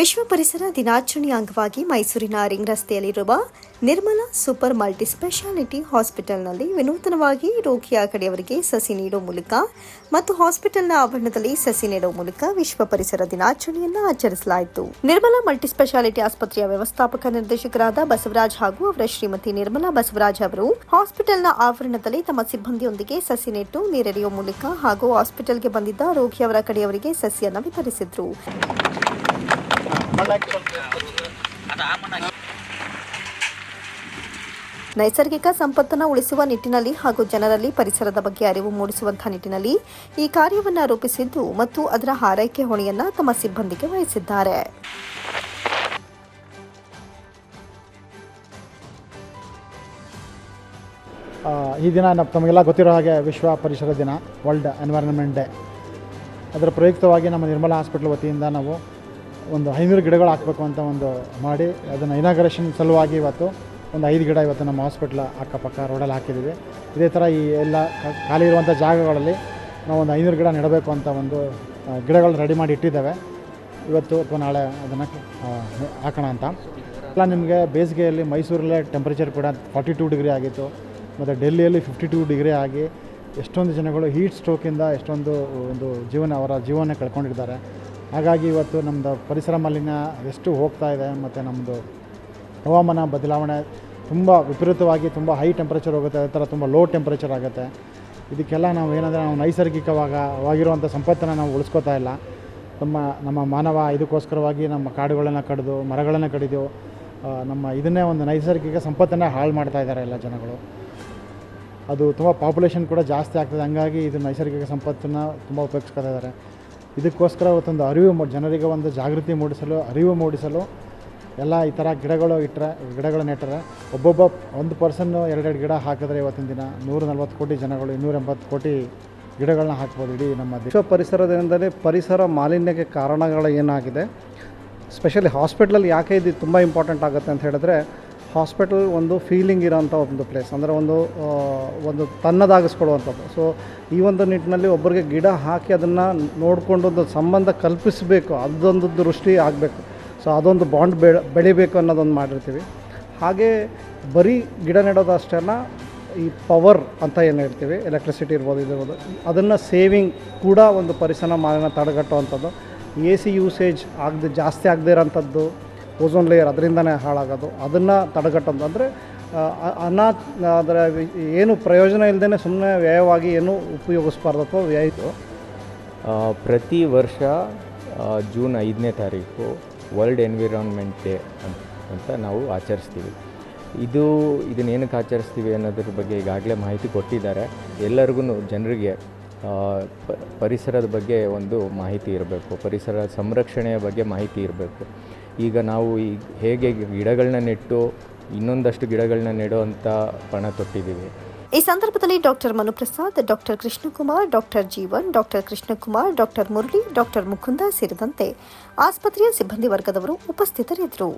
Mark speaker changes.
Speaker 1: ವಿಶ್ವ ಪರಿಸರ ದಿನಾಚರಣೆಯ ಅಂಗವಾಗಿ ಮೈಸೂರಿನ ರಿಂಗ್ ರಸ್ತೆಯಲ್ಲಿರುವ ನಿರ್ಮಲಾ ಸೂಪರ್ ಮಲ್ಟಿ ಸ್ಪೆಷಾಲಿಟಿ ಹಾಸ್ಪಿಟಲ್ನಲ್ಲಿ ವಿನೂತನವಾಗಿ ರೋಗಿಯ ಕಡೆಯವರಿಗೆ ಸಸಿ ನೀಡುವ ಮೂಲಕ ಮತ್ತು ಹಾಸ್ಪಿಟಲ್ನ ಆವರಣದಲ್ಲಿ ಸಸಿ ನೀಡುವ ಮೂಲಕ ವಿಶ್ವ ಪರಿಸರ ದಿನಾಚರಣೆಯನ್ನು ಆಚರಿಸಲಾಯಿತು. ನಿರ್ಮಲಾ ಮಲ್ಟಿ ಸ್ಪೆಷಾಲಿಟಿ ಆಸ್ಪತ್ರೆಯ ವ್ಯವಸ್ಥಾಪಕ ನಿರ್ದೇಶಕರಾದ ಬಸವರಾಜ್ ಹಾಗೂ ಅವರ ಶ್ರೀಮತಿ ನಿರ್ಮಲಾ ಬಸವರಾಜ್ ಅವರು ಹಾಸ್ಪಿಟಲ್ನ ಆವರಣದಲ್ಲಿ ತಮ್ಮ ಸಿಬ್ಬಂದಿಯೊಂದಿಗೆ ಸಸಿ ನೆಟ್ಟು ನೀರೆರೆಯುವ ಮೂಲಕ ಹಾಗೂ ಹಾಸ್ಪಿಟಲ್ಗೆ ಬಂದಿದ್ದ ರೋಗಿಯವರ ಕಡೆಯವರಿಗೆ ಸಸಿಯನ್ನು ವಿತರಿಸಿದ್ರು. ನೈಸರ್ಗಿಕ ಸಂಪತ್ತನ್ನು ಉಳಿಸುವ ನಿಟ್ಟಿನಲ್ಲಿ ಹಾಗೂ ಜನರಲ್ಲಿ ಪರಿಸರದ ಬಗ್ಗೆ ಅರಿವು ಮೂಡಿಸುವಂತಹ ನಿಟ್ಟಿನಲ್ಲಿ ಈ ಕಾರ್ಯವನ್ನು ರೂಪಿಸಿದ್ದು ಮತ್ತು ಅದರ ಹಾರೈಕೆ ಹೊಣೆಯನ್ನ ತಮ್ಮ ಸಿಬ್ಬಂದಿಗೆ ವಹಿಸಿದ್ದಾರೆ.
Speaker 2: ಈ ದಿನ ತಮಗೆಲ್ಲ ಗೊತ್ತಿರೋ ಹಾಗೆ ವಿಶ್ವ ಪರಿಸರ ದಿನ ವರ್ಲ್ಡ್ ಎನ್ವೈರನ್ಮೆಂಟ್ ಡೇ ಅದರ ಪ್ರಯುಕ್ತವಾಗಿ ನಮ್ಮ ನಿರ್ಮಲಾ ಹಾಸ್ಪಿಟಲ್ ವತಿಯಿಂದ ನಾವು ಒಂದು ಐನೂರು ಗಿಡಗಳು ಹಾಕಬೇಕು ಅಂತ ಒಂದು ಮಾಡಿ ಅದನ್ನು ಇನಾಗ್ರೇಷನ್ ಸಲುವಾಗಿ ಇವತ್ತು ಒಂದು ಐದು ಗಿಡ ಇವತ್ತು ನಮ್ಮ ಹಾಸ್ಪಿಟ್ಲ ಅಕ್ಕಪಕ್ಕ ರೋಡಲ್ಲಿ ಹಾಕಿದ್ದೀವಿ. ಇದೇ ಥರ ಈ ಎಲ್ಲ ಖಾಲಿ ಇರುವಂಥ ಜಾಗಗಳಲ್ಲಿ ನಾವು ಒಂದು ಐನೂರು ಗಿಡ ನೆಡಬೇಕು ಅಂತ ಒಂದು ಗಿಡಗಳು ರೆಡಿ ಮಾಡಿ ಇಟ್ಟಿದ್ದೇವೆ. ಇವತ್ತು ಅಥವಾ ನಾಳೆ ಅದನ್ನು ಹಾಕೋಣ ಅಂತ. ಎಲ್ಲ ನಿಮಗೆ ಬೇಸಿಗೆಯಲ್ಲಿ ಮೈಸೂರಲ್ಲೇ ಟೆಂಪ್ರೇಚರ್ ಕೂಡ ಫಾರ್ಟಿ ಟೂ ಡಿಗ್ರಿ ಆಗಿತ್ತು. ಮತ್ತು ಡೆಲ್ಲಿಯಲ್ಲಿ ಫಿಫ್ಟಿ ಟೂ ಡಿಗ್ರಿ ಆಗಿ ಎಷ್ಟೊಂದು ಜನಗಳು ಹೀಟ್ ಸ್ಟ್ರೋಕಿಂದ ಎಷ್ಟೊಂದು, ಒಂದು ಜೀವನ ಅವರ ಜೀವನ ಕಳ್ಕೊಂಡಿದ್ದಾರೆ. ಹಾಗಾಗಿ ಇವತ್ತು ನಮ್ಮದು ಪರಿಸರ ಮಾಲಿನ್ಯ ಎಷ್ಟು ಹೋಗ್ತಾ ಇದೆ ಮತ್ತು ನಮ್ಮದು ಹವಾಮಾನ ಬದಲಾವಣೆ ತುಂಬ ವಿಪರೀತವಾಗಿ ತುಂಬ ಹೈ ಟೆಂಪ್ರೇಚರ್ ಹೋಗುತ್ತೆ, ಅದೇ ಥರ ತುಂಬ ಲೋ ಟೆಂಪ್ರೇಚರ್ ಆಗುತ್ತೆ. ಇದಕ್ಕೆಲ್ಲ ನಾವು ಏನಂದರೆ ನಾವು ನೈಸರ್ಗಿಕವಾಗ ವಾಗಿರುವಂಥ ಸಂಪತ್ತನ್ನು ನಾವು ಉಳಿಸ್ಕೋತಾ ಇಲ್ಲ. ನಮ್ಮ ನಮ್ಮ ಮಾನವ ಇದಕ್ಕೋಸ್ಕರವಾಗಿ ನಮ್ಮ ಕಾಡುಗಳನ್ನು ಕಡಿದು, ಮರಗಳನ್ನು ಕಡಿದು ನಮ್ಮ ಇದನ್ನೇ ಒಂದು ನೈಸರ್ಗಿಕ ಸಂಪತ್ತನ್ನು ಹಾಳು ಮಾಡ್ತಾ ಇದ್ದಾರೆ ಎಲ್ಲ ಜನಗಳು. ಅದು ತುಂಬ ಪಾಪ್ಯುಲೇಷನ್ ಕೂಡ ಜಾಸ್ತಿ ಆಗ್ತದೆ, ಹಂಗಾಗಿ ಇದು ನೈಸರ್ಗಿಕ ಸಂಪತ್ತನ್ನು ತುಂಬ ಉಪಯೋಗಿಸ್ಕೊತಾ ಇದ್ದಾರೆ ಇದಕ್ಕೋಸ್ಕರ ಇವತ್ತೊಂದು ಅರಿವು ಜನರಿಗೆ ಒಂದು ಜಾಗೃತಿ ಮೂಡಿಸಲು, ಅರಿವು ಮೂಡಿಸಲು ಎಲ್ಲ ಈ ಥರ ಗಿಡಗಳು ಇಟ್ಟರೆ ಗಿಡಗಳು ನೆಟ್ಟರೆ ಒಬ್ಬೊಬ್ಬ ಒಂದು ಪರ್ಸನ್ನು ಎರಡೆರಡು ಗಿಡ ಹಾಕಿದ್ರೆ ಇವತ್ತಿನ ದಿನ ನೂರ ನಲ್ವತ್ತು ಕೋಟಿ ಜನಗಳು ಇನ್ನೂರ ಎಂಬತ್ತು ಕೋಟಿ ಗಿಡಗಳನ್ನ ಹಾಕ್ಬೋದು ಇಡೀ ನಮ್ಮ
Speaker 3: ವಿಶ್ವ ಪರಿಸರ ಪರಿಸರ ಮಾಲಿನ್ಯಕ್ಕೆ ಕಾರಣಗಳು ಏನಾಗಿದೆ? ಸ್ಪೆಷಲಿ ಹಾಸ್ಪಿಟ್ಲಲ್ಲಿ ಯಾಕೆ ಇದು ತುಂಬ ಇಂಪಾರ್ಟೆಂಟ್ ಆಗುತ್ತೆ ಅಂತ ಹೇಳಿದ್ರೆ ಹಾಸ್ಪಿಟಲ್ ಒಂದು ಫೀಲಿಂಗ್ ಇರೋಂಥ ಒಂದು ಪ್ಲೇಸ್ ಅಂದರೆ ಒಂದು ಒಂದು ತನ್ನದಾಗಿಸ್ಕೊಳ್ಳುವಂಥದ್ದು ಸೊ ಈ ಒಂದು ನಿಟ್ಟಿನಲ್ಲಿ ಒಬ್ಬರಿಗೆ ಗಿಡ ಹಾಕಿ ಅದನ್ನು ನೋಡಿಕೊಂಡು ಒಂದು ಸಂಬಂಧ ಕಲ್ಪಿಸಬೇಕು, ಅದೊಂದು ದೃಷ್ಟಿ ಆಗಬೇಕು. ಸೊ ಅದೊಂದು ಬಾಂಡ್ ಬೆಳ ಬೆಳಿಬೇಕು ಅನ್ನೋದೊಂದು ಮಾಡಿರ್ತೀವಿ. ಹಾಗೆ ಬರೀ ಗಿಡ ನೆಡೋದು ಅಷ್ಟೇ ಅಲ್ಲ, ಈ ಪವರ್ ಅಂತ ಏನು ಹೇಳ್ತೀವಿ ಎಲೆಕ್ಟ್ರಿಸಿಟಿ ಇರ್ಬೋದು ಇದಿರ್ಬೋದು ಅದನ್ನು ಸೇವಿಂಗ್ ಕೂಡ ಒಂದು ಪರಿಸರ ಮಾಲಿನ್ಯ ತಡೆಗಟ್ಟುವಂಥದ್ದು. ಎ ಸಿ ಯೂಸೇಜ್ ಆಗದೆ, ಜಾಸ್ತಿ ಆಗದೇ ಇರೋಂಥದ್ದು. ಓಝೋನ್ ಲೇಯರ್ ಅದರಿಂದನೇ ಹಾಳಾಗೋದು. ಅದನ್ನು ತಡೆಗಟ್ಟೋದು. ಅಂದರೆ ಅನಾ ಅದರ ಏನು ಪ್ರಯೋಜನ ಇಲ್ಲದೇ ಸುಮ್ಮನೆ ವ್ಯಯವಾಗಿ ಏನು ಉಪಯೋಗಿಸ್ಬಾರ್ದು ಅಥವಾ ವ್ಯಯ
Speaker 4: ಆ, ಪ್ರತಿ ವರ್ಷ ಜೂನ್ ಐದನೇ ತಾರೀಕು ವರ್ಲ್ಡ್ ಎನ್ವಿರಾನ್ಮೆಂಟ್ ಡೇ ಅಂತ ನಾವು ಆಚರಿಸ್ತೀವಿ. ಇದು ಇದನ್ನೇನಕ್ಕೆ ಆಚರಿಸ್ತೀವಿ ಅನ್ನೋದ್ರ ಬಗ್ಗೆ ಈಗಾಗಲೇ ಮಾಹಿತಿ ಕೊಟ್ಟಿದ್ದಾರೆ. ಎಲ್ಲರಿಗೂ ಜನರಿಗೆ ಪರಿಸರದ ಬಗ್ಗೆ ಒಂದು ಮಾಹಿತಿ ಇರಬೇಕು. ಪರಿಸರ ಸಂರಕ್ಷಣೆಯ ಬಗ್ಗೆ ಮಾಹಿತಿ ಇರಬೇಕು. ಈಗ ನಾವು ಈ ಹೇಗೆ ಗಿಡಗಳನ್ನ ನೆಟ್ಟು ಇನ್ನೊಂದಷ್ಟು ಗಿಡಗಳನ್ನ ನೆಡುವಂಥ ಪಣ ತೊಟ್ಟಿದ್ದೀವಿ.
Speaker 1: ಈ ಸಂದರ್ಭದಲ್ಲಿ doctor Manuprasad, doctor Krishnakumar, doctor Jeevan, doctor Krishnakumar, doctor Murali, doctor Mukunda ಸೇರಿದಂತೆ ಆಸ್ಪತ್ರೆಯ ಸಿಬ್ಬಂದಿ ವರ್ಗದವರು ಉಪಸ್ಥಿತರಿದ್ದರು.